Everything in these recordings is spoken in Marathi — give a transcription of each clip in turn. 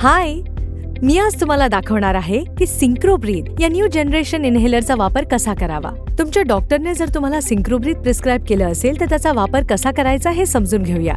हाय मी आज तुम्हाला दाखवणार आहे की सिंक्रोब्रीद या न्यू जनरेशन इन्हेलरचा वापर कसा करावा. तुमच्या डॉक्टरने जर तुम्हाला सिंक्रोब्रीद प्रिस्क्राईब केलं असेल तर त्याचा वापर कसा करायचा हे समजून घेऊया.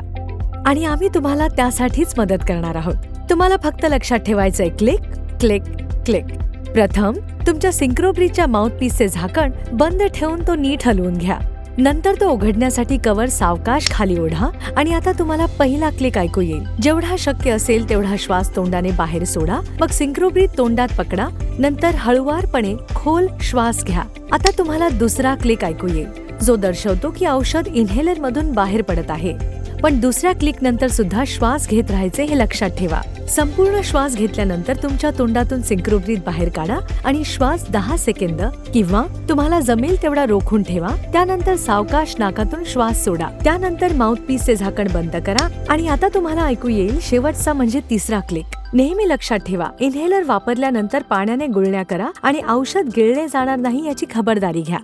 आणि आम्ही तुम्हाला त्यासाठीच मदत करणार आहोत. तुम्हाला फक्त लक्षात ठेवायचंय क्लिक क्लिक क्लिक. प्रथम तुमच्या सिंक्रोब्रीजच्या माउथपीसचे झाकण बंद ठेवून तो नीट हलवून घ्या. नंतर तो उघडण्यासाठी कवर सावकाश खाली ओढा आणि आता तुम्हाला पहिला क्लिक ऐकू येईल. जेवढा शक्य असेल तेवढा श्वास तोंडाने बाहेर सोडा. मग सिंक्रोब्रीत तोंडात पकडा. नंतर हळुवारपणे खोल श्वास घ्या. आता तुम्हाला दुसरा क्लिक ऐकू येईल. जो दर्शवतो की औषध इन्हेलर मधून बाहेर पडत आहे. पण दुसऱ्या क्लिक नंतर सुद्धा श्वास घेत राहायचे हे लक्षात ठेवा. संपूर्ण श्वास घेतल्यानंतर तुमच्या तोंडातून सिंक्रोब्रीत बाहेर काढा आणि श्वास दहा सेकंद किंवा तुम्हाला जमेल तेवढा रोखून ठेवा. त्यानंतर सावकाश नाकातून श्वास सोडा. त्यानंतर माउथपीसचे झाकण बंद करा आणि आता तुम्हाला ऐकू येईल शेवटचा म्हणजे तिसरा क्लिक. नेहमी लक्षात ठेवा इन्हेलर वापरल्यानंतर पाण्याने गुळण्या करा आणि औषध गिळले जाणार नाही याची खबरदारी घ्या.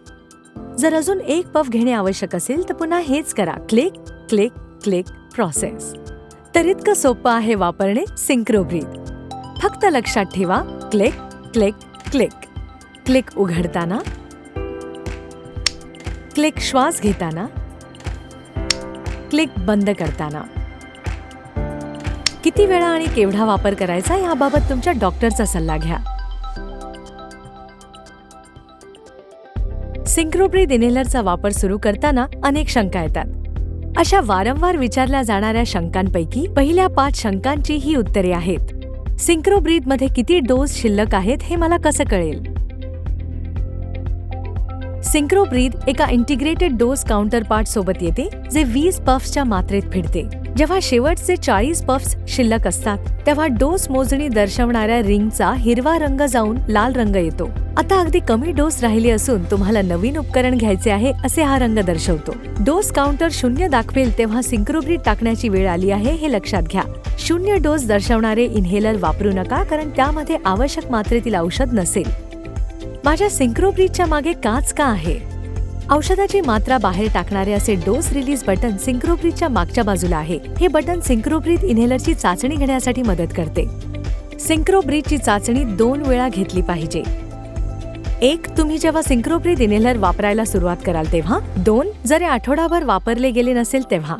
जर अजून एक पफ घेणे आवश्यक असेल तर पुन्हा हेच करा. क्लिक क्लिक क्लिक प्रोसेस तर इतकं सोपं आहे वापरणे सिंक्रोब्रीद फक्त लक्षात ठेवा क्लिक क्लिक क्लिक क्लिक उघडताना क्लिक श्वास घेताना क्लिक बंद करताना. किती वेळा आणि केवढा वापर करायचा याबाबत तुमच्या डॉक्टरचा सल्ला घ्या. सिंक्रोब्रीद इनेलरचा वापर सुरू करताना अनेक शंका येतात. अशा वारंवार विचारल्या जाणाऱ्या शंकांपैकी पहिल्या पाच शंकांची ही उत्तरे आहेत. सिंक्रोब्रीदमध्ये किती डोस शिल्लक आहेत हे मला कसं कळेल? सिंक्रोब्रीद एका इंटिग्रेटेड डोस काउंटर पार्ट सोबत येते जे वीस पफ्सच्या मात्रेत फिरते जेव्हा शेवटचे चाळीस पफ्स शिल्लक असतात तेव्हा डोस मोजणी दर्शवणाऱ्या रिंगचा हिरवा रंग जाऊन लाल रंग येतो. आता अगदी कमी डोस राहिली असून तुम्हाला नवीन उपकरण घ्यायचे आहे असे हा रंग दर्शवतो. डोस काउंटर शून्य दाखवेल तेव्हा सिंक्रोब्रीड टाकण्याची वेळ आली आहे हे लक्षात घ्या. शून्य डोस दर्शवणारे इन्हेलर वापरू नका कारण त्यामध्ये आवश्यक मात्रेतील औषध नसेल. माझ्या सिंक्रोब्रीडच्या मागे काच का आहे? औषधाची मात्रा बाहेर टाकणारे असे डोस रिलीज बटन सिंक्रोब्रीडच्या मागच्या बाजूला आहे. हे बटन सिंक्रोब्रीत इन्हेलरची चाचणी घेण्यासाठी मदत करते. सिंक्रोब्रीडची चाचणी दोन वेळा घेतली पाहिजे. एक तुम्ही जेव्हा सिंक्रोब्रीद इन्हेलर वापरायला सुरुवात कराल तेव्हा. दोन जर आठवडाभर वापरले गेले नसेल तेव्हा.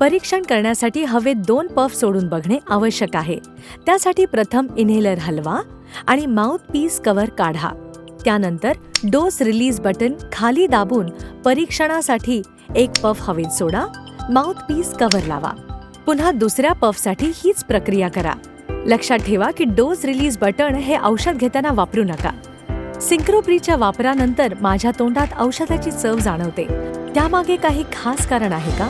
परीक्षण करण्यासाठी हवेत दोन पफ सोडून बघणे आवश्यक आहे. त्यासाठी प्रथम इन्हेलर हलवा आणि माउथ पीस कव्हर काढा. त्यानंतर डोस रिलीज बटन खाली दाबून परीक्षणासाठी एक पफ हवेत सोडा माउथ पीस कव्हर लावा. पुन्हा दुसऱ्या पफसाठी हीच प्रक्रिया करा. लक्षात ठेवा की डोस रिलीज बटन हे औषध घेताना वापरू नका. सिंक्रोप्रीच्या वापरानंतर माझ्या तोंडात औषधाची चव जाणवते. त्यामागे काही खास कारण आहे का?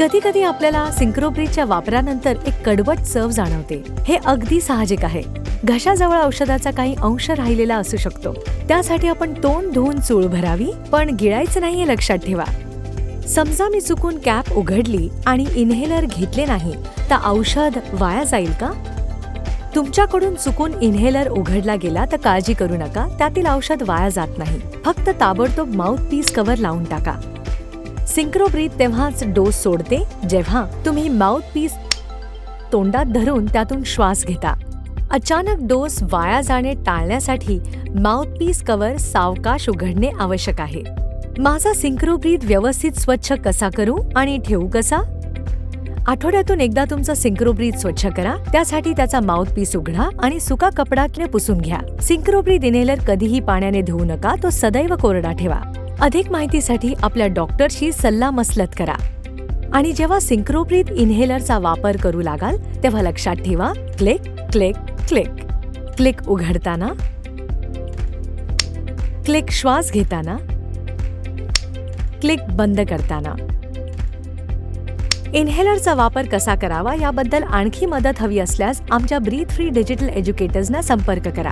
कधी कधी आपल्याला सिंक्रोब्रिजच्या वापरानंतर एक कडवट चव जाणवते. हे अगदी साहजिक आहे. घशाजवळ औषधाचा काही अंश राहिलेला असू शकतो. त्यासाठी आपण तोंड धुवून चूळ भरावी पण गिळायचं नाही हे लक्षात ठेवा. समजा मी चुकून कॅप उघडली आणि इन्हेलर घेतले नाही तर औषध वाया जाईल का? तुमच्याकडून चुकून इन्हेलर उघडला गेला तर काळजी करू नका त्यातील औषध वाया जात नाही. फक्त ताबडतोब माउथ पीस कव्हर लावून टाका. सिंक्रोब्रीत तेव्हाच डोस सोडते जेव्हा तुम्ही माउथपीस तोंडात धरून त्यातून श्वास घेता. अचानक डोस वाया जाणे टाळण्यासाठी माउथपीस कव्हर सावकाश उघडणे आवश्यक आहे. माझा सिंक्रोब्रीत व्यवस्थित स्वच्छ कसा करू आणि ठेवू कसा? आठवड्यातून एकदा तुमचा सिंक्रोब्रीत स्वच्छ करा त्यासाठी त्याचा माउथ पीस उघडा आणि सुका कपडाने पुसून घ्या. सिंक्रोब्रीत इनेलर कधीही पाण्याने धुवू नका तो सदैव कोरडा ठेवा. अधिक माहितीसाठी आपल्या डॉक्टरशी सल्ला मसलत करा. आणि जेव्हा सिंक्रोप्रीत इन्हेलरचा वापर करू लागाल तेव्हा लक्षात ठेवा क्लिक क्लिक क्लिक. क्लिक उघडताना क्लिक श्वास घेताना क्लिक बंद करताना. इन्हेलरचा वापर कसा करावा याबद्दल आणखी मदत हवी असल्यास आमच्या ब्रीथ फ्री डिजिटल एज्युकेटर्सना संपर्क करा.